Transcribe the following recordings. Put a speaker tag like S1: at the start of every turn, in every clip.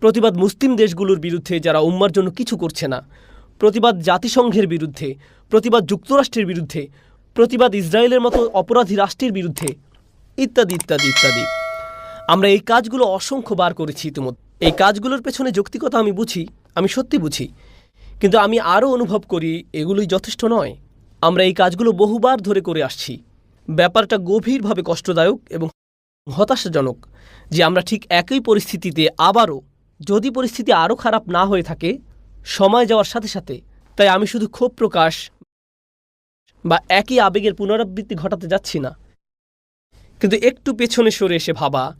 S1: প্রতিবাদ মুসলিম দেশগুলোর বিরুদ্ধে যারা উম্মার জন্য কিছু করছে না, প্রতিবাদ জাতিসংঘের বিরুদ্ধে, প্রতিবাদ যুক্তরাষ্ট্রের বিরুদ্ধে, প্রতিবাদ ইসরায়েলের মতো অপরাধী রাষ্ট্রের বিরুদ্ধে, ইত্যাদি ইত্যাদি ইত্যাদি। আমরা এই কাজগুলো অসংখ্যবার করেছি ইতিমধ্যে। এই কাজগুলোর পেছনে যৌক্তিকতা আমি বুঝি, আমি সত্যি বুঝি। কিন্তু আমি আরও অনুভব করি, এগুলোই যথেষ্ট নয়। আমরা এই কাজগুলো বহুবার ধরে করে আসছি। ব্যাপারটা গভীরভাবে কষ্টদায়ক এবং হতাশাজনক যে আমরা ঠিক একই পরিস্থিতিতে আবারও যদি পরিস্থিতি আরও খারাপ না হয়ে থাকে, সময় যাওয়ার সাথে সাথে, তাই আমি শুধু ক্ষোভ প্রকাশ বা একই আবেগের পুনরাবৃত্তি ঘটাতে যাচ্ছি না। কিন্তু একটু পেছনে সরে এসে ভাবা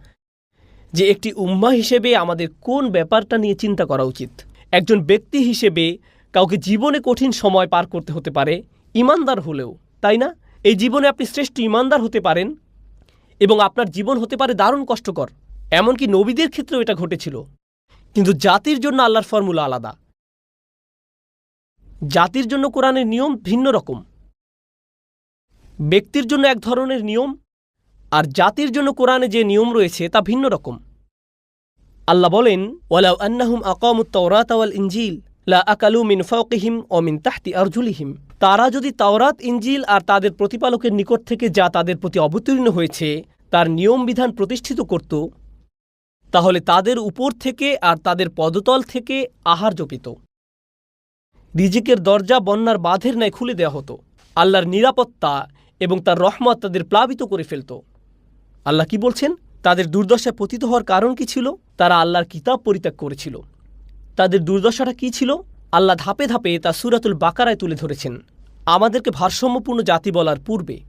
S1: যে একটি উম্মা হিসেবে আমাদের কোন ব্যাপারটা নিয়ে চিন্তা করা উচিত। একজন ব্যক্তি হিসেবে কাউকে জীবনে কঠিন সময় পার করতে হতে পারে, ইমানদার হলেও, তাই না? এই জীবনে আপনি শ্রেষ্ঠ ইমানদার হতে পারেন এবং আপনার জীবন হতে পারে দারুণ কষ্টকর। এমনকি নবীদের ক্ষেত্রেও এটা ঘটেছিল। কিন্তু জাতির জন্য আল্লাহর ফর্মুলা আলাদা। জাতির জন্য কোরআনের নিয়ম ভিন্ন রকম। ব্যক্তির জন্য এক ধরনের নিয়ম আর জাতির জন্য কোরআনে যে নিয়ম রয়েছে তা ভিন্ন রকম। আল্লাহ বলেন, ওয়ালাউ আন্নাহুম আকামুত তাওরাত ওয়াল ইনজিল, লা আকালু মিন ফাওকিহিম ও মিন তাহতি আরজুলিহিম। তারা যদি তাওরাত ইঞ্জিল আর তাদের প্রতিপালকের নিকট থেকে যা তাদের প্রতি অবতীর্ণ হয়েছে, তার নিয়ম বিধান প্রতিষ্ঠিত করত তাহলে তাদের উপর থেকে আর তাদের পদতল থেকে আহার জপিত। রিজিকের দরজা বন্যার বাঁধের ন্যায় খুলে দেওয়া হতো। আল্লাহর নিরাপত্তা এবং তার রহমত তাদের প্লাবিত করে ফেলত। আল্লাহ কি বলছেন? তাদের দুর্দশায় পতিত হওয়ার কারণ কি ছিল? তারা আল্লাহর কিতাব পরিত্যাগ করেছিল। তাদের দুর্দশাটা কি ছিল? আল্লাহ ধাপে ধাপে তা সুরাতুল বাকারায় তুলে ধরেছেন। আমাদেরকে ভারসাম্যপূর্ণ জাতি বলার পূর্বে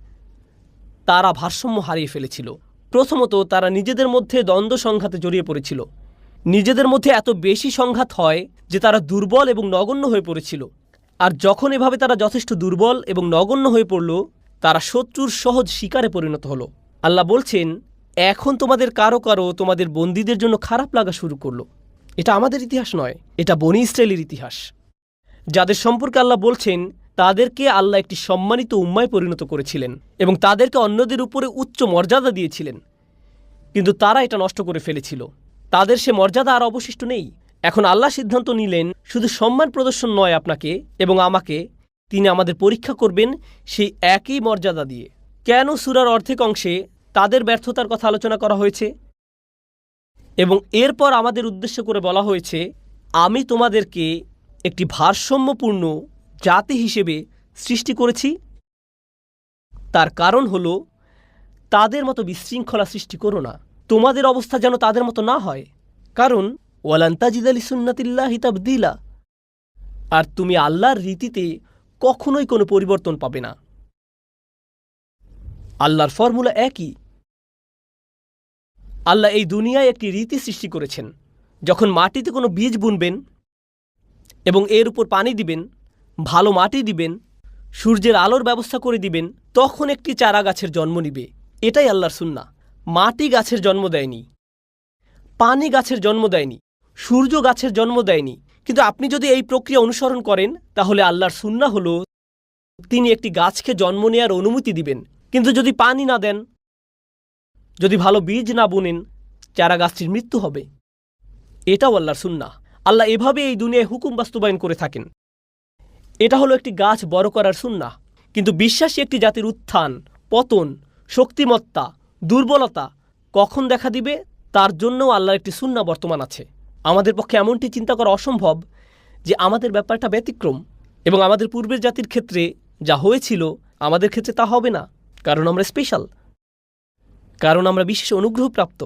S1: তারা ভারসাম্য হারিয়ে ফেলেছিল। প্রথমত তারা নিজেদের মধ্যে দ্বন্দ্ব সংঘাতে জড়িয়ে পড়েছিল। নিজেদের মধ্যে এত বেশি সংঘাত হয় যে তারা দুর্বল এবং নগণ্য হয়ে পড়েছিল। আর যখন এভাবে তারা যথেষ্ট দুর্বল এবং নগণ্য হয়ে পড়ল, তারা শত্রুর সহজ শিকারে পরিণত হলো। আল্লাহ বলছেন, এখন তোমাদের কারও কারও তোমাদের বন্দীদের জন্য খারাপ লাগা শুরু করল। এটা আমাদের ইতিহাস নয়, এটা বনি ইসরায়েলের ইতিহাস। যাদের সম্পর্কে আল্লাহ বলছেন তাদেরকে আল্লাহ একটি সম্মানিত উম্মায় পরিণত করেছিলেন এবং তাদেরকে অন্যদের উপরে উচ্চ মর্যাদা দিয়েছিলেন। কিন্তু তারা এটা নষ্ট করে ফেলেছিল। তাদের সে মর্যাদা আর অবশিষ্ট নেই। এখন আল্লাহ সিদ্ধান্ত নিলেন, শুধু সম্মান প্রদর্শন নয় আপনাকে এবং আমাকে। তিনি আমাদের পরীক্ষা করবেন সেই একই মর্যাদা দিয়ে। কেন সুরার অর্ধেক অংশে তাদের ব্যর্থতার কথা আলোচনা করা হয়েছে? এবং এরপর আমাদের উদ্দেশ্য করে বলা হয়েছে, আমি তোমাদেরকে একটি ভারসাম্যপূর্ণ জাতি হিসেবে সৃষ্টি করেছি। তার কারণ হল, তাদের মতো বিশৃঙ্খলা সৃষ্টি করো না। তোমাদের অবস্থা যেন তাদের মতো না হয়। কারণ ওয়ালান্তাজিদ আলী সুন্নাতিল্লাহ দিলা আর তুমি আল্লাহর রীতিতে কখনোই কোনো পরিবর্তন পাবে না। আল্লাহর ফর্মুলা একই। আল্লাহ এই দুনিয়ায় একটি রীতি সৃষ্টি করেছেন। যখন মাটিতে কোনো বীজ বুনবেন এবং এর উপর পানি দিবেন ভালো মাটি দিবেন, সূর্যের আলোর ব্যবস্থা করে দিবেন, তখন একটি চারা গাছের জন্ম নিবে। এটাই আল্লাহর সুন্না মাটি গাছের জন্ম দেয়নি। পানি গাছের জন্ম দেয়নি। সূর্য গাছের জন্ম দেয়নি। কিন্তু আপনি যদি এই প্রক্রিয়া অনুসরণ করেন, তাহলে আল্লাহর সুন্না হল, তিনি একটি গাছকে জন্ম নেওয়ার অনুমতি দিবেন। কিন্তু যদি পানি না দেন, যদি ভালো বীজ না বুনেন, চারা গাছটির মৃত্যু হবে। এটাও আল্লাহর সুন্না আল্লাহ এভাবে এই দুনিয়ায় হুকুম বাস্তবায়ন করে থাকেন। এটা হলো একটি গাছ বড় করার সুন্না কিন্তু বিশ্বাসী একটি জাতির উত্থান, পতন, শক্তিমত্তা, দুর্বলতা কখন দেখা দিবে? তার জন্যও আল্লাহর একটি সুন্না বর্তমান আছে। আমাদের পক্ষে এমনটি চিন্তা করা অসম্ভব যে আমাদের ব্যাপারটা ব্যতিক্রম এবং আমাদের পূর্বের জাতির ক্ষেত্রে যা হয়েছিল, আমাদের ক্ষেত্রে তা হবে না। কারণ আমরা স্পেশাল কারণ আমরা বিশেষ অনুগ্রহপ্রাপ্ত।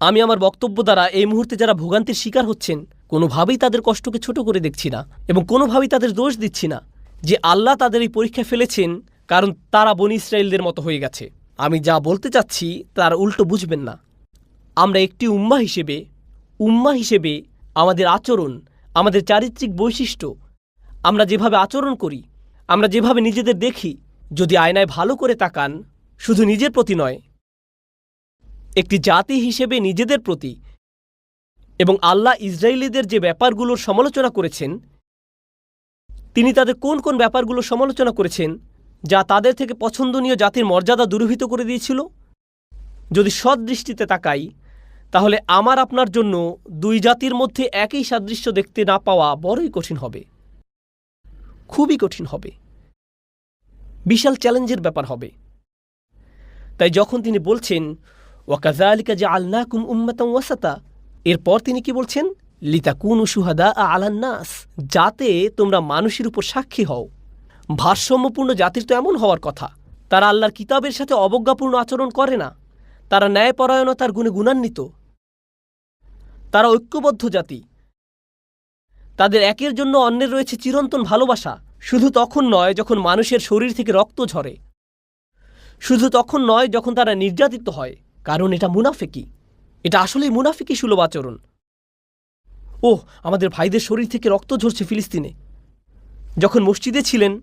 S1: আমি আমার বক্তব্য দ্বারা এই মুহূর্তে যারা ভোগান্তির শিকার হচ্ছেন কোনোভাবেই তাদের কষ্টকে ছোট করে দেখছি না এবং কোনোভাবেই তাদের দোষ দিচ্ছি না যে আল্লাহ তাদের এই পরীক্ষা ফেলেছেন, কারণ তারা বনি ইসরায়েলদের মতো হয়ে গেছে। আমি যা বলতে চাচ্ছি, তার উল্টো বুঝবেন না। আমরা একটি উম্মা হিসেবে উম্মা হিসেবে আমাদের আচরণ, আমাদের চারিত্রিক বৈশিষ্ট্য, আমরা যেভাবে আচরণ করি, আমরা যেভাবে নিজেদের দেখি, যদি আয়নায় ভালো করে তাকান, শুধু নিজের প্রতি নয়, একটি জাতি হিসেবে নিজেদের প্রতি এবং আল্লাহ ইসরায়েলিদের যে ব্যাপারগুলোর সমালোচনা করেছেন, তিনি তাদের কোন কোন ব্যাপারগুলোর সমালোচনা করেছেন, যা তাদের থেকে পছন্দনীয় জাতির মর্যাদা দুরূহিত করে দিয়েছিল? যদি সৎ দৃষ্টিতে তাকাই, তাহলে আমার আপনার জন্য দুই জাতির মধ্যে একই সাদৃশ্য দেখতে না পাওয়া বড়ই কঠিন হবে। খুবই কঠিন হবে। বিশাল চ্যালেঞ্জের ব্যাপার হবে। তাই যখন তিনি বলছেন ওয়াকাজা আলিকা যে আল্লাকুম উম্মাতাম ওয়াসাতা এরপর তিনি কি বলছেন? লিতাকুন সুহাদা আলান্নাস যাতে তোমরা মানুষের উপর সাক্ষী হও। ভারসাম্যপূর্ণ জাতির তো এমন হওয়ার কথা। তারা আল্লাহর কিতাবের সাথে অবজ্ঞাপূর্ণ আচরণ করে না। তারা ন্যায়পরায়ণতার গুণে গুণান্বিত। তারা ঐক্যবদ্ধ জাতি। তাদের একের জন্য অন্যের রয়েছে চিরন্তন ভালোবাসা। শুধু তখন নয় যখন মানুষের শরীর থেকে রক্ত ঝরে। শুধু তখন নয় যখন তারা নির্যাতিত হয়, কারণ এটা মুনাফিকি। এটা আসলেই মুনাফিকি সুলভ আচরণ। ওহ, আমাদের ভাইদের শরীর থেকে রক্ত ঝরছে ফিলিস্তিনে। যখন মসজিদে ছিলেন,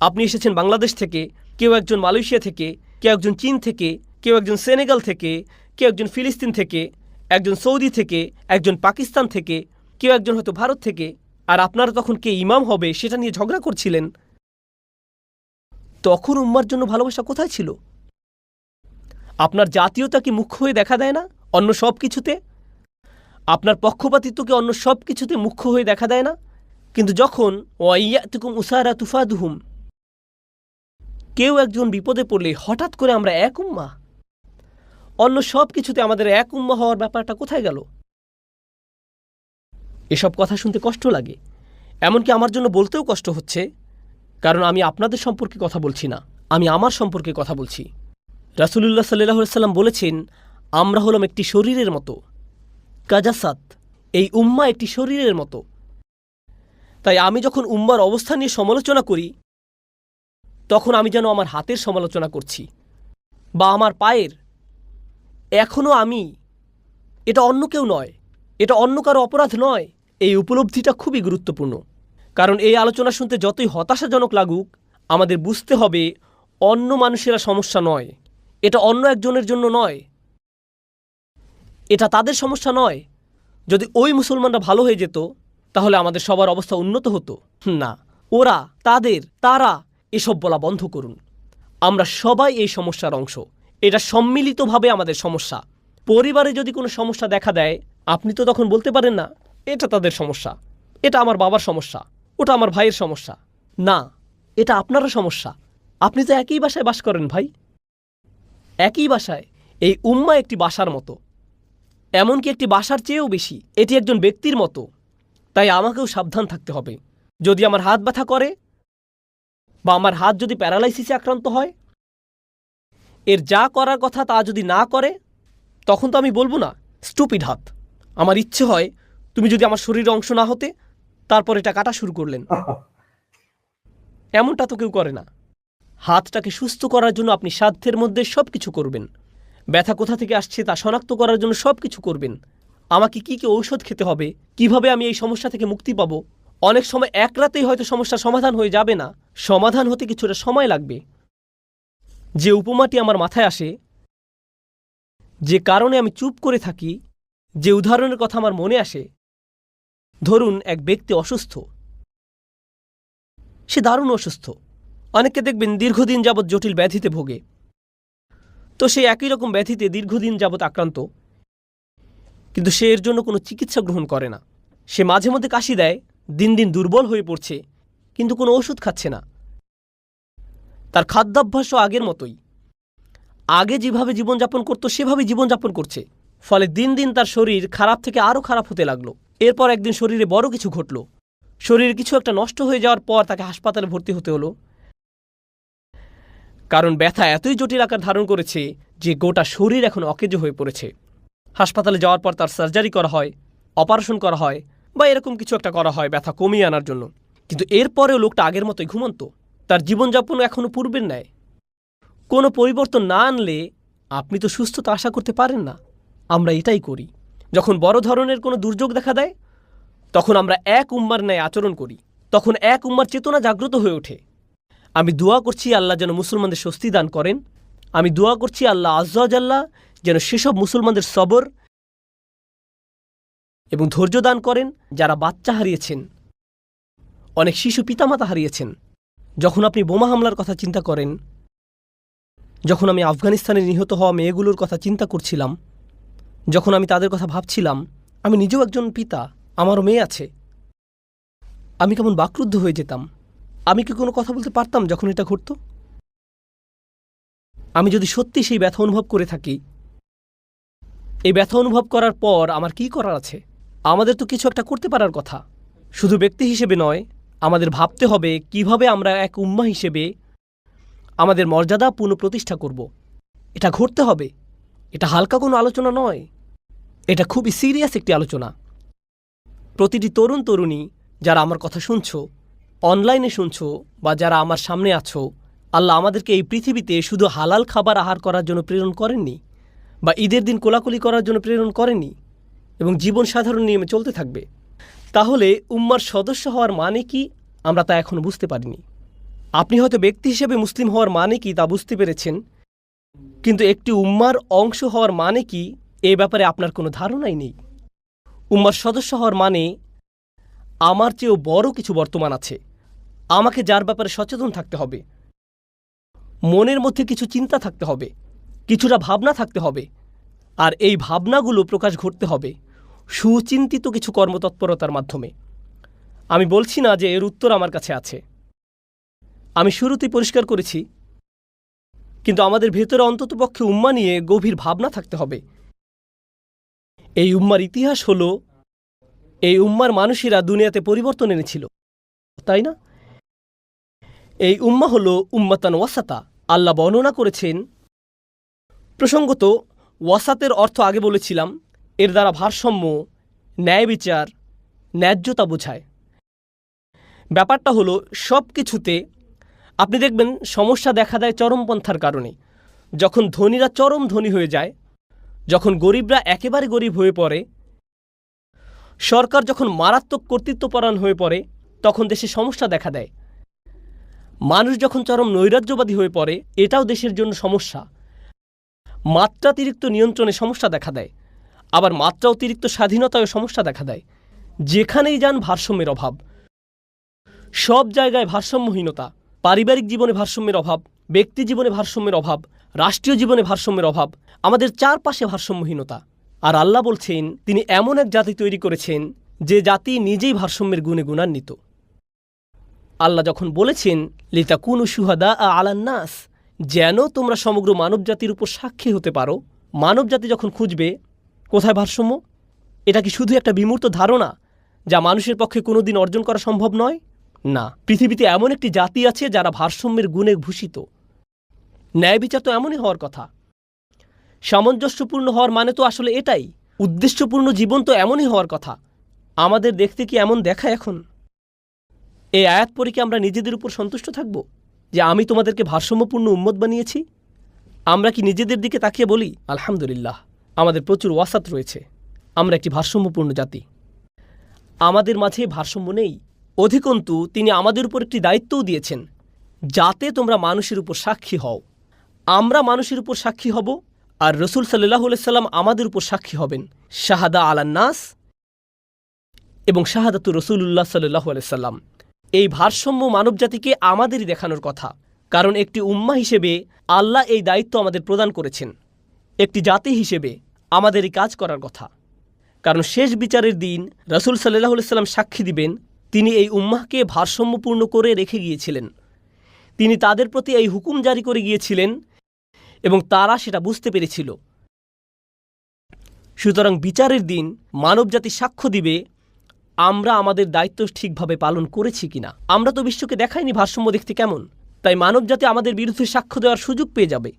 S1: আপনি এসেছেন বাংলাদেশ থেকে, কেউ একজন মালয়েশিয়া থেকে, কেউ একজন চীন থেকে, কেউ একজন সেনেগাল থেকে, কেউ একজন ফিলিস্তিন থেকে, একজন সৌদি থেকে, একজন পাকিস্তান থেকে, কেউ একজন হয়তো ভারত থেকে, আর আপনারা তখন কে ইমাম হবে সেটা নিয়ে ঝগড়া করছিলেন। তখন উম্মার জন্য ভালোবাসা কোথায় ছিল? আপনার জাতীয়তা কি মুখ্য হয়ে দেখা দেয় না? অন্য সব কিছুতে? আপনার পক্ষপাতিত্বকে অন্য সব কিছুতে মুখ্য হয়ে দেখা দেয় না? কিন্তু যখন, ওয়াইয়াতুকুম উসারা তুফাদুহুম, কেউ একজন বিপদে পড়লে হঠাৎ করে আমরা এক উম্মা? অন্য সব কিছুতে আমাদের এক উম্মা হওয়ার ব্যাপারটা কোথায় গেল? এসব কথা শুনতে কষ্ট লাগে। এমনকি আমার জন্য বলতেও কষ্ট হচ্ছে। কারণ আমি আপনাদের সম্পর্কে কথা বলছি না। আমি আমার সম্পর্কে কথা বলছি। রাসুলুল্লাহ সাল্লাহ সাল্লাম বলেছেন আমরা হলাম একটি শরীরের মতো। কাজাসাত, এই উম্মা একটি শরীরের মতো। তাই আমি যখন উম্মার অবস্থা নিয়ে সমালোচনা করি, তখন আমি যেন আমার হাতের সমালোচনা করছি বা আমার পায়ের। এখনও আমি, এটা অন্য কেউ নয়, এটা অন্য কারও অপরাধ নয়, এই উপলব্ধিটা খুবই গুরুত্বপূর্ণ। কারণ এই আলোচনা শুনতে যতই হতাশাজনক লাগুক, আমাদের বুঝতে হবে অন্য মানুষেরা সমস্যা নয়, এটা অন্য একজনের জন্য নয়। এটা তাদের সমস্যা নয়। যদি ওই মুসলমানরা ভালো হয়ে যেত, তাহলে আমাদের সবার অবস্থা উন্নত হতো। না। ওরা, তাদের, তারা এসব বলা বন্ধ করুন। আমরা সবাই এই সমস্যার অংশ। এটা সম্মিলিতভাবে আমাদের সমস্যা। পরিবারে যদি কোনো সমস্যা দেখা দেয়, আপনি তো তখন বলতে পারেন না, এটা তাদের সমস্যা। এটা আমার বাবার সমস্যা। ওটা আমার ভাইয়ের সমস্যা। না, এটা আপনারও সমস্যা। আপনি তো একই বাসায় বাস করেন ভাই। একই বাসায়, এই উম্মা একটি বাসার মতো। এমনকি একটি বাসার চেয়েও বেশি। এটি একজন ব্যক্তির মতো। তাই আমাকেও সাবধান থাকতে হবে। যদি আমার হাত ব্যথা করে বা আমার হাত যদি প্যারালাইসিসে আক্রান্ত হয়, এর যা করার কথা তা যদি না করে, তখন তো আমি বলব না, স্টুপিড হাত। আমার ইচ্ছে হয় তুমি যদি আমার শরীরের অংশ না হতে, তারপর এটা কাটা শুরু করলেন। এমনটা তো কেউ করে না। হাতটাকে সুস্থ করার জন্য আপনি সাধ্যের মধ্যে সব কিছু করবেন। ব্যথা কোথা থেকে আসছে তা শনাক্ত করার জন্য সব কিছু করবেন। আমাকে কি কি ঔষধ খেতে হবে? কীভাবে আমি এই সমস্যা থেকে মুক্তি পাবো? অনেক সময় এক রাতেই হয়তো সমস্যার সমাধান হয়ে যাবে না। সমাধান হতে কিছুটা সময় লাগবে। যে উপমাটি আমার মাথায় আসে, যে কারণে আমি চুপ করে থাকি, যে উদাহরণের কথা আমার মনে আসে, ধরুন এক ব্যক্তি অসুস্থ। সে দারুণ অসুস্থ। অনেককে দেখবেন দীর্ঘদিন যাবৎ জটিল ব্যাধিতে ভোগে। তো সে একই রকম ব্যাধিতে দীর্ঘদিন যাবৎ আক্রান্ত। কিন্তু সে এর জন্য কোনো চিকিৎসা গ্রহণ করে না। সে মাঝে মধ্যে কাশি দেয়, দিন দিন দুর্বল হয়ে পড়ছে, কিন্তু কোনো ওষুধ খাচ্ছে না। তার খাদ্যাভ্যাসও আগের মতোই। আগে যেভাবে জীবনযাপন করতো সেভাবে জীবনযাপন করছে। ফলে দিন দিন তার শরীর খারাপ থেকে আরও খারাপ হতে লাগল। এরপর একদিন শরীরে বড় কিছু ঘটল। শরীরে কিছু একটা নষ্ট হয়ে যাওয়ার পর তাকে হাসপাতালে ভর্তি হতে হলো। কারণ ব্যথা এতই জটিল আকার ধারণ করেছে যে গোটা শরীর এখন অকেজ হয়ে পড়েছে। হাসপাতালে যাওয়ার পর তার সার্জারি করা হয়, অপারেশন করা হয় বা এরকম কিছু একটা করা হয় ব্যথা কমিয়ে আনার জন্য। কিন্তু এরপরেও লোকটা আগের মতোই ঘুমন্ত। তার জীবনযাপন এখনও পূর্বের ন্যায়। কোনো পরিবর্তন না আনলে আপনি তো সুস্থতা আশা করতে পারেন না। আমরা এটাই করি। যখন বড় ধরনের কোনো দুর্যোগ দেখা দেয়, তখন আমরা এক উম্মার ন্যায় আচরণ করি। তখন এক উম্মার চেতনা জাগ্রত হয়ে ওঠে। আমি দোয়া করছি আল্লাহ যেন মুসলমানদের স্বস্তি দান করেন। আমি দোয়া করছি আল্লাহ আজ্লাহ যেন সেসব মুসলমানদের সবর এবং ধৈর্য দান করেন যারা বাচ্চা হারিয়েছেন। অনেক শিশু পিতামাতা হারিয়েছেন। যখন আপনি বোমা হামলার কথা চিন্তা করেন, যখন আমি আফগানিস্তানে নিহত হওয়া মেয়েগুলোর কথা চিন্তা করছিলাম, যখন আমি তাদের কথা ভাবছিলাম, আমি নিজেও একজন পিতা, আমারও মেয়ে আছে। আমি কেমন বাকরুদ্ধ হয়ে যেতাম। আমি কি কোনো কথা বলতে পারতাম যখন এটা ঘটত? আমি যদি সত্যি সেই ব্যথা অনুভব করে থাকি, এই ব্যথা অনুভব করার পর আমার কি করার আছে? আমাদের তো কিছু একটা করতে পারার কথা। শুধু ব্যক্তি হিসেবে নয়, আমাদের ভাবতে হবে কীভাবে আমরা এক উম্মা হিসেবে আমাদের মর্যাদা পুনঃপ্রতিষ্ঠা করব। এটা ঘটতে হবে। এটা হালকা কোনো আলোচনা নয়। এটা খুবই সিরিয়াস একটি আলোচনা। প্রতিটি তরুণ তরুণী যারা আমার কথা শুনছো অনলাইনে শুনছো বা যারা আমার সামনে আছো, আল্লাহ আমাদেরকে এই পৃথিবীতে শুধু হালাল খাবার আহার করার জন্য প্রেরণ করেননি বা ঈদের দিন কোলাকুলি করার জন্য প্রেরণ করেননি এবং জীবন সাধারণ নিয়মে চলতে থাকবে। তাহলে উম্মার সদস্য হওয়ার মানে কি? আমরা তা এখনও বুঝতে পারিনি। আপনি হয়তো ব্যক্তি হিসেবে মুসলিম হওয়ার মানে কি তা বুঝতে পেরেছেন। কিন্তু একটি উম্মার অংশ হওয়ার মানে কি? এ ব্যাপারে আপনার কোনো ধারণাই নেই। উম্মার সদস্য হওয়ার মানে আমার চেয়েও বড় কিছু বর্তমান আছে। আমাকে যার ব্যাপারে সচেতন থাকতে হবে। মনের মধ্যে কিছু চিন্তা থাকতে হবে, কিছুটা ভাবনা থাকতে হবে, আর এই ভাবনাগুলো প্রকাশ ঘটতে হবে সুচিন্তিত কিছু কর্মতৎপরতার মাধ্যমে। আমি বলছি না যে এর উত্তর আমার কাছে আছে। আমি শুরুতেই পরিষ্কার করেছি, কিন্তু আমাদের ভেতরে অন্ততপক্ষে উম্মা নিয়ে গভীর ভাবনা থাকতে হবে। এই উম্মার ইতিহাস হল, এই উম্মার মানুষেরা দুনিয়াতে পরিবর্তন এনেছিল। তাই না? এই উম্মা হল উম্মাতান ওয়াসাতা। আল্লাহ বর্ণনা করেছেন, প্রসঙ্গত, ওয়াসাতের অর্থ আগে বলেছিলাম, এর দ্বারা ভারসাম্য, ন্যায় বিচার, ন্যায্যতা বোঝায়। ব্যাপারটা হলো সব কিছুতে, আপনি দেখবেন সমস্যা দেখা দেয় চরমপন্থার কারণে। যখন ধনীরা চরম ধনী হয়ে যায়, যখন গরিবরা একেবারে গরিব হয়ে পড়ে, সরকার যখন মারাত্মক কর্তৃত্বপরায়ণ হয়ে পড়ে, তখন দেশে সমস্যা দেখা দেয়। মানুষ যখন চরম নৈরাজ্যবাদী হয়ে পড়ে, এটাও দেশের জন্য সমস্যা। মাত্রাতিরিক্ত নিয়ন্ত্রণে সমস্যা দেখা দেয়, আবার মাত্রা অতিরিক্ত স্বাধীনতায় সমস্যা দেখা দেয়। যেখানেই যান ভারসাম্যের অভাব। সব জায়গায় ভারসাম্যহীনতা, পারিবারিক জীবনে ভারসাম্যের অভাব, ব্যক্তি জীবনে ভারসাম্যের অভাব, রাষ্ট্রীয় জীবনে ভারসাম্যের অভাব, আমাদের চারপাশে ভারসাম্যহীনতা। আর আল্লাহ বলছেন, তিনি এমন এক জাতি তৈরি করেছেন, যে জাতি নিজেই ভারসাম্যের গুণে গুণান্বিত। আল্লাহ যখন বলেছেন লিতা কুনু সুহাদা আ আলান্নাস, যেন তোমরা সমগ্র মানবজাতির উপর সাক্ষী হতে পারো। মানবজাতি যখন খুঁজবে, কোথায় ভারসাম্য? এটা কি শুধু একটা বিমূর্ত ধারণা, যা মানুষের পক্ষে কোনোদিন অর্জন করা সম্ভব নয়? না, পৃথিবীতে এমন একটি জাতি আছে যারা ভারসাম্যের গুণে ভূষিত। ন্যায় বিচার তো এমনই হওয়ার কথা। সামঞ্জস্যপূর্ণ হওয়ার মানে তো আসলে এটাই। উদ্দেশ্যপূর্ণ জীবন তো এমনই হওয়ার কথা। আমাদের দেখতে কি এমন দেখা এখন? এই আয়াত পরে কি আমরা নিজেদের উপর সন্তুষ্ট থাকব? যে আমি তোমাদেরকে ভারসাম্যপূর্ণ উম্মত বানিয়েছি? আমরা কি নিজেদের দিকে তাকিয়ে বলি, আলহামদুলিল্লাহ, আমাদের প্রচুর ওয়াসাত রয়েছে, আমরা একটি ভারসাম্যপূর্ণ জাতি আমাদের মাঝে ভারসাম্য নেই। অধিকন্তু, তিনি আমাদের উপর একটি দায়িত্বও দিয়েছেন, যাতে তোমরা মানুষের উপর সাক্ষী হও। আমরা মানুষের উপর সাক্ষী হব, আর রসুল সাল্লাহ সাল্লাম আমাদের উপর সাক্ষী হবেন, শাহাদা আলান্নাস এবং শাহাদাতু রসুল্লাহ সাল্লাহ সাল্লাম এই ভারসাম্য মানবজাতিকে আমাদেরই দেখানোর কথা। কারণ একটি উম্মা হিসেবে আল্লাহ এই দায়িত্ব আমাদের প্রদান করেছেন। একটি জাতি হিসেবে আমাদের এই কাজ করার কথা। কারণ শেষ বিচারের দিন রসুল সাল্লাহ সাল্লাম সাক্ষী দিবেন, তিনি এই উম্মাহকে ভারসাম্যপূর্ণ করে রেখে গিয়েছিলেন। তিনি তাদের প্রতি এই হুকুম জারি করে গিয়েছিলেন এবং তারা সেটা বুঝতে পেরেছিল। সুতরাং বিচারের দিন মানবজাতি সাক্ষ্য দিবে আমরা আমাদের দায়িত্ব ঠিকভাবে পালন করেছি কিনা? আমরা তো বিশ্বকে দেখাইনি ভারসাম্য দেখতে কেমন? তাই মানবজাতি আমাদের বিরুদ্ধে সাক্ষ্য দেওয়ার সুযোগ পেয়ে যাবে।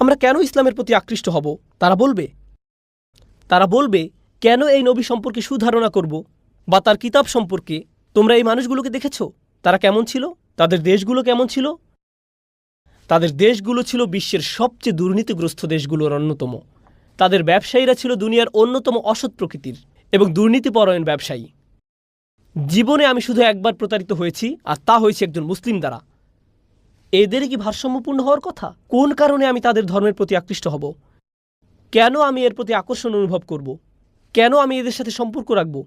S1: আমরা কেন ইসলামের প্রতি আকৃষ্ট হব? তারা বলবে। তারা বলবে, কেন এই নবী সম্পর্কে সুধারণা করব? বা তার কিতাব সম্পর্কে? তোমরা এই মানুষগুলোকে দেখেছ? তারা কেমন ছিল? তাদের দেশগুলো কেমন ছিল? তাদের দেশগুলো ছিল বিশ্বের সবচেয়ে দুর্নীতিগ্রস্ত দেশগুলোর অন্যতম। তাদের ব্যবসায়ীরা ছিল দুনিয়ার অন্যতম অসৎ প্রকৃতির এবং দুর্নীতিপরায়ণ ব্যবসায়ী। জীবনে আমি শুধু একবার প্রতারিত হয়েছি, আর তা হয়েছে একজন মুসলিম দ্বারা। এদের কি ভারসাম্যপূর্ণ হওয়ার কথা? কোন কারণে আমি তাদের ধর্মের প্রতি আকৃষ্ট হব? কেন আমি এর প্রতি আকর্ষণ অনুভব করব? কেন আমি এদের সাথে সম্পর্ক রাখব?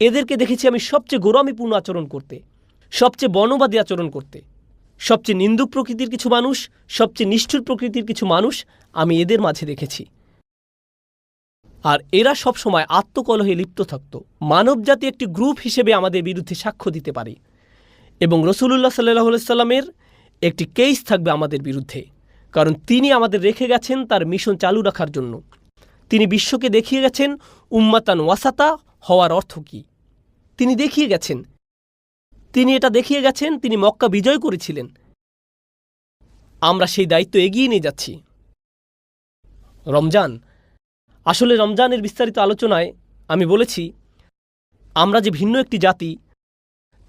S1: এদেরকে দেখেছি আমি সবচেয়ে গোরামিপূর্ণ আচরণ করতে, সবচেয়ে বনবাদী আচরণ করতে। সবচেয়ে নিন্দুক প্রকৃতির কিছু মানুষ, সবচেয়ে নিষ্ঠুর প্রকৃতির কিছু মানুষ আমি এদের মাঝে দেখেছি। আর এরা সবসময় আত্মকলহে লিপ্ত থাকত। মানবজাতি একটি গ্রুপ হিসেবে আমাদের বিরুদ্ধে সাক্ষ্য দিতে পারে। এবং রসুলুল্লাহ সাল্লাহ সাল্লামের একটি কেস থাকবে আমাদের বিরুদ্ধে। কারণ তিনি আমাদের রেখে গেছেন তার মিশন চালু রাখার জন্য। তিনি বিশ্বকে দেখিয়ে গেছেন উম্মাতান ওয়াসাতা হওয়ার অর্থ কী? তিনি দেখিয়ে গেছেন। তিনি এটা দেখিয়ে গেছেন, তিনি মক্কা বিজয় করেছিলেন। আমরা সেই দায়িত্ব এগিয়ে নিয়ে যাচ্ছি। রমজান আসলে রমজানের বিস্তারিত আলোচনায় আমি বলেছি, আমরা যে ভিন্ন একটি জাতি,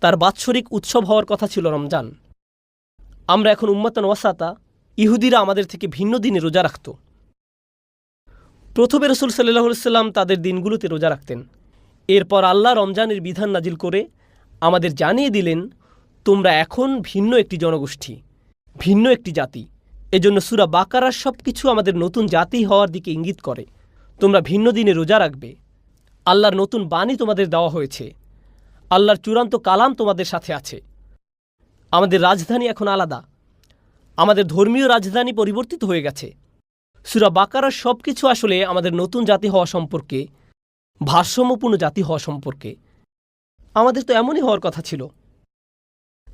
S1: তার বাৎসরিক উৎসব হওয়ার কথা ছিল রমজান। আমরা এখন উম্মাতান ওয়াসাতা, ইহুদিরা আমাদের থেকে ভিন্ন দিনে রোজা রাখত। প্রথমে রসুল সাল্লাহ সাল্লাম তাদের দিনগুলোতে রোজা রাখতেন। এরপর আল্লাহ রমজানের বিধান নাজিল করে আমাদের জানিয়ে দিলেন, তোমরা এখন ভিন্ন একটি জনগোষ্ঠী, ভিন্ন একটি জাতি। এজন্য সুরা বাকারার সব কিছু আমাদের নতুন জাতি হওয়ার দিকে ইঙ্গিত করে। তোমরা ভিন্ন দিনে রোজা রাখবে। আল্লাহর নতুন বাণী তোমাদের দেওয়া হয়েছে। আল্লাহর চূড়ান্ত কালাম তোমাদের সাথে আছে। আমাদের রাজধানী এখন আলাদা। আমাদের ধর্মীয় রাজধানী পরিবর্তিত হয়ে গেছে। সুরা বাকারার সব কিছু আসলে আমাদের নতুন জাতি হওয়া সম্পর্কে, ভারসাম্যপূর্ণ জাতি হওয়া সম্পর্কে। আমাদের তো এমনই হওয়ার কথা ছিল।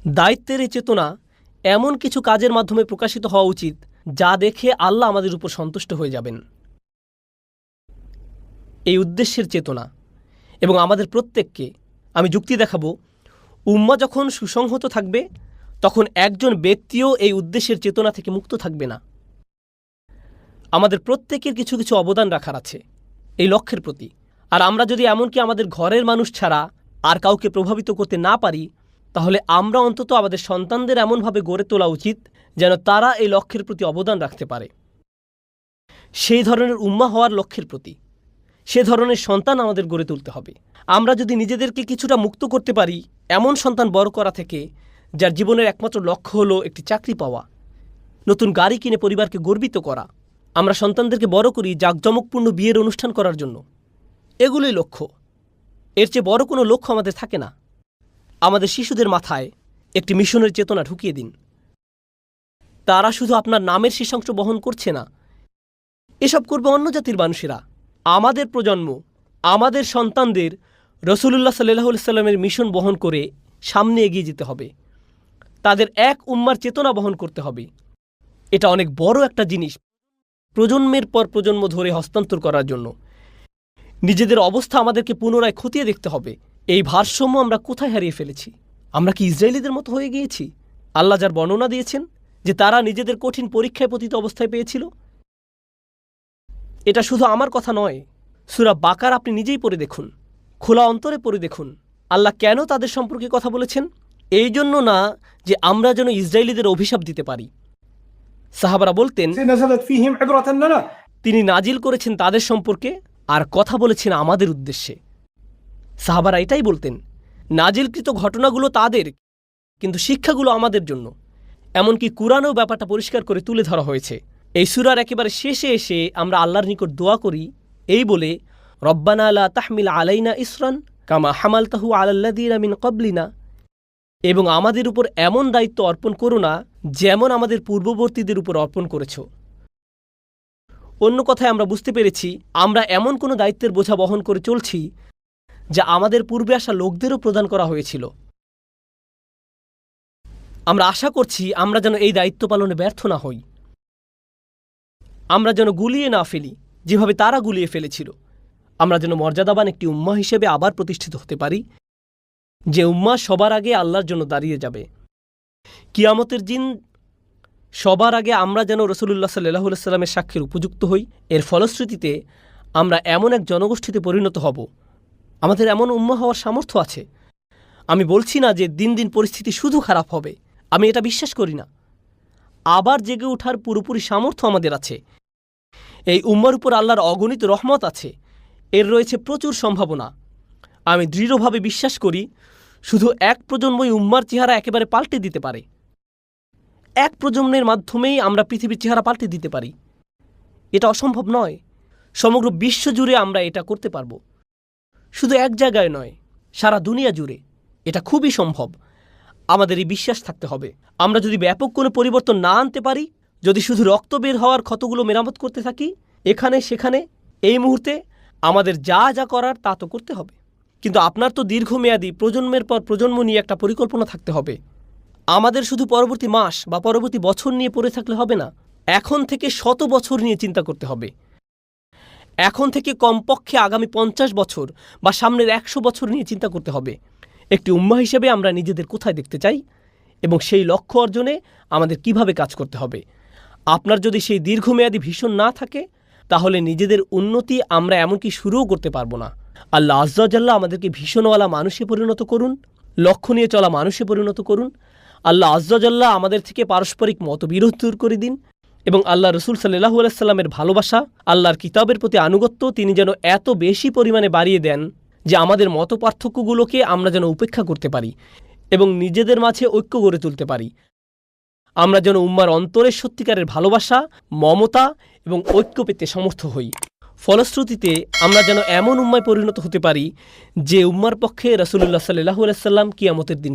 S1: দায়িত্বের এই চেতনা এমন কিছু কাজের মাধ্যমে প্রকাশিত হওয়া উচিত, যা দেখে আল্লাহ আমাদের উপর সন্তুষ্ট হয়ে যাবেন। এই উদ্দেশ্যের চেতনা এবং আমাদের প্রত্যেককে আমি যুক্তি দেখাবো, উম্মা যখন সুসংহত থাকবে, তখন একজন ব্যক্তিও এই উদ্দেশ্যের চেতনা থেকে মুক্ত থাকবে না। আমাদের প্রত্যেকের কিছু কিছু অবদান রাখার আছে, এই লক্ষ্যের প্রতি। আর আমরা যদি এমনকি আমাদের ঘরের মানুষ ছাড়া আর কাউকে প্রভাবিত করতে না পারি, তাহলে আমরা অন্তত আমাদের সন্তানদের এমনভাবে গড়ে তোলা উচিত যেন তারা এই লক্ষ্যের প্রতি অবদান রাখতে পারে। সেই ধরনের উম্মা হওয়ার লক্ষ্যের প্রতি। সে ধরনের সন্তান আমাদের গড়ে তুলতে হবে। আমরা যদি নিজেদেরকে কিছুটা মুক্ত করতে পারি, এমন সন্তান বড় করা থেকে, যার জীবনের একমাত্র লক্ষ্য হলো একটি চাকরি পাওয়া, নতুন গাড়ি কিনে পরিবারকে গর্বিত করা, আমরা সন্তানদেরকে বড় করি জাঁকজমকপূর্ণ বিয়ের অনুষ্ঠান করার জন্য। এগুলোই লক্ষ্য। এর চেয়ে বড় কোনো লক্ষ্য আমাদের থাকে না। আমাদের শিশুদের মাথায় একটি মিশনের চেতনা ঢুকিয়ে দিন। তারা শুধু আপনার নামের শীর্ষাংশ বহন করছে না, এসব করবে অন্য জাতির মানুষেরা। আমাদের প্রজন্ম, আমাদের সন্তানদের রসুলুল্লাহ সাল্লাহ সাল্লামের মিশন বহন করে সামনে এগিয়ে যেতে হবে। তাদের এক উম্মার চেতনা বহন করতে হবে। এটা অনেক বড় একটা জিনিস প্রজন্মের পর প্রজন্ম ধরে হস্তান্তর করার জন্য। নিজেদের অবস্থা আমাদেরকে পুনরায় খতিয়ে দেখতে হবে। এই ভারসাম্য আমরা কোথায় হারিয়ে ফেলেছি? আমরা কি ইসরায়েলিদের মতো হয়ে গিয়েছি? আল্লাহ যার বর্ণনা দিয়েছেন যে তারা নিজেদের কঠিন পরীক্ষায় পতিত অবস্থায় পেয়েছিল এটা শুধু আমার কথা নয়। সুরা বাকার আপনি নিজেই পড়ে দেখুন। খোলা অন্তরে পড়ে দেখুন। আল্লাহ কেন তাদের সম্পর্কে কথা বলেছেন? এই জন্য না যে আমরা যেন ইসরায়েলিদের অভিশাপ দিতে পারি। সাহাবারা বলতেন তিনি নাজিল করেছেন তাদের সম্পর্কে আর কথা বলেছেন আমাদের উদ্দেশ্যে। সাহাবারা এটাই বলতেন নাজিলকৃত ঘটনাগুলো তাদের কিন্তু শিক্ষাগুলো আমাদের জন্য। এমনকি কোরআনও ব্যাপারটা পরিষ্কার করে তুলে ধরা হয়েছে। এই সুরার একেবারে শেষে এসে আমরা আল্লাহর নিকট দোয়া করি, এই বলে, রব্বানা আলা তাহমিল আলাইনা ইসরান কামা হামাল তাহু আলাল্লাদিন আমিন কবলিনা এবং আমাদের উপর এমন দায়িত্ব অর্পণ করো না, যেমন আমাদের পূর্ববর্তীদের উপর অর্পণ করেছ। অন্য কথায় আমরা বুঝতে পেরেছি, আমরা এমন কোনো দায়িত্বের বোঝা বহন করে চলছি, যা আমাদের পূর্বে আসা লোকদেরও প্রদান করা হয়েছিল। আমরা আশা করছি আমরা যেন এই দায়িত্ব পালনে ব্যর্থ না হই। আমরা যেন গুলিয়ে না ফেলি, যেভাবে তারা গুলিয়ে ফেলেছিল। আমরা যেন মর্যাদাবান একটি উম্মা হিসেবে আবার প্রতিষ্ঠিত হতে পারি, যে উম্মা সবার আগে আল্লাহর জন্য দাঁড়িয়ে যাবে। কিয়ামতের দিন সবার আগে আমরা যেন রসুল্লাহ সাল্লাহ সাল্লামের সাক্ষীর উপযুক্ত হই, এর ফলশ্রুতিতে আমরা এমন এক জনগোষ্ঠীতে পরিণত হব। আমাদের এমন উম্মা হওয়ার সামর্থ্য আছে। আমি বলছি না যে দিন দিন পরিস্থিতি শুধু খারাপ হবে। আমি এটা বিশ্বাস করি না। আবার জেগে ওঠার পুরোপুরি সামর্থ্য আমাদের আছে। এই উম্মার উপর আল্লাহর অগণিত রহমত আছে। এর রয়েছে প্রচুর সম্ভাবনা। আমি দৃঢ়ভাবে বিশ্বাস করি, শুধু এক প্রজন্মই উম্মার চেহারা একেবারে পাল্টে দিতে পারে। এক প্রজন্মের মাধ্যমেই আমরা পৃথিবীর চেহারা পাল্টে দিতে পারি। এটা অসম্ভব নয়। সমগ্র বিশ্ব জুড়ে আমরা এটা করতে পারব। শুধু এক জায়গায় নয়, সারা দুনিয়া জুড়ে এটা খুবই সম্ভব। আমাদের এই বিশ্বাস থাকতে হবে। আমরা যদি ব্যাপক কোনো পরিবর্তন না আনতে পারি, যদি শুধু রক্ত বের হওয়ার ক্ষতগুলো মেরামত করতে থাকি, এখানে সেখানে, এই মুহূর্তে আমাদের যা যা করার তা তো করতে হবে। কিন্তু আপনার তো দীর্ঘমেয়াদী প্রজন্মের পর প্রজন্ম নিয়ে একটা পরিকল্পনা থাকতে হবে। আমাদের শুধু পরবর্তী মাস বা পরবর্তী বছর নিয়ে পড়ে থাকলে হবে না, এখন থেকে শত বছর নিয়ে চিন্তা করতে হবে। এখন থেকে কমপক্ষে আগামী পঞ্চাশ বছর বা সামনের একশো বছর নিয়ে চিন্তা করতে হবে। একটি উম্মা হিসেবে আমরা নিজেদের কোথায় দেখতে চাই এবং সেই লক্ষ্য অর্জনে আমাদের কীভাবে কাজ করতে হবে? আপনার যদি সেই দীর্ঘমেয়াদী ভীষণ না থাকে, তাহলে নিজেদের উন্নতি আমরা এমনকি শুরুও করতে পারব না। আল্লাহ আজ্জাল্লাহ আমাদেরকে ভীষণওয়ালা মানুষে পরিণত করুন, লক্ষ্য নিয়ে চলা মানুষে পরিণত করুন। আল্লাহ আজ্জাল্লাহ আমাদের থেকে পারস্পরিক মতবিরোধ দূর করে দিন এবং আল্লাহ রসুল সাল্লাহু আলাইসাল্লামের ভালোবাসা, আল্লাহর কিতাবের প্রতি আনুগত্য তিনি যেন এত বেশি পরিমাণে বাড়িয়ে দেন। যে আমাদের মত পার্থক্যগুলোকে আমরা যেন উপেক্ষা করতে পারি এবং নিজেদের মাঝে ঐক্য গড়ে তুলতে পারি। আমরা যেন উম্মার অন্তরের সত্যিকারের ভালোবাসা, মমতা এবং ঐক্য পেতে সমর্থ হই। ফলশ্রুতিতে আমরা যেন এমন উম্মায় পরিণত হতে পারি যে উম্মার পক্ষে রসুল্লাহ সাল্লাহ আলাইসাল্লাম কিয়ামতের দিন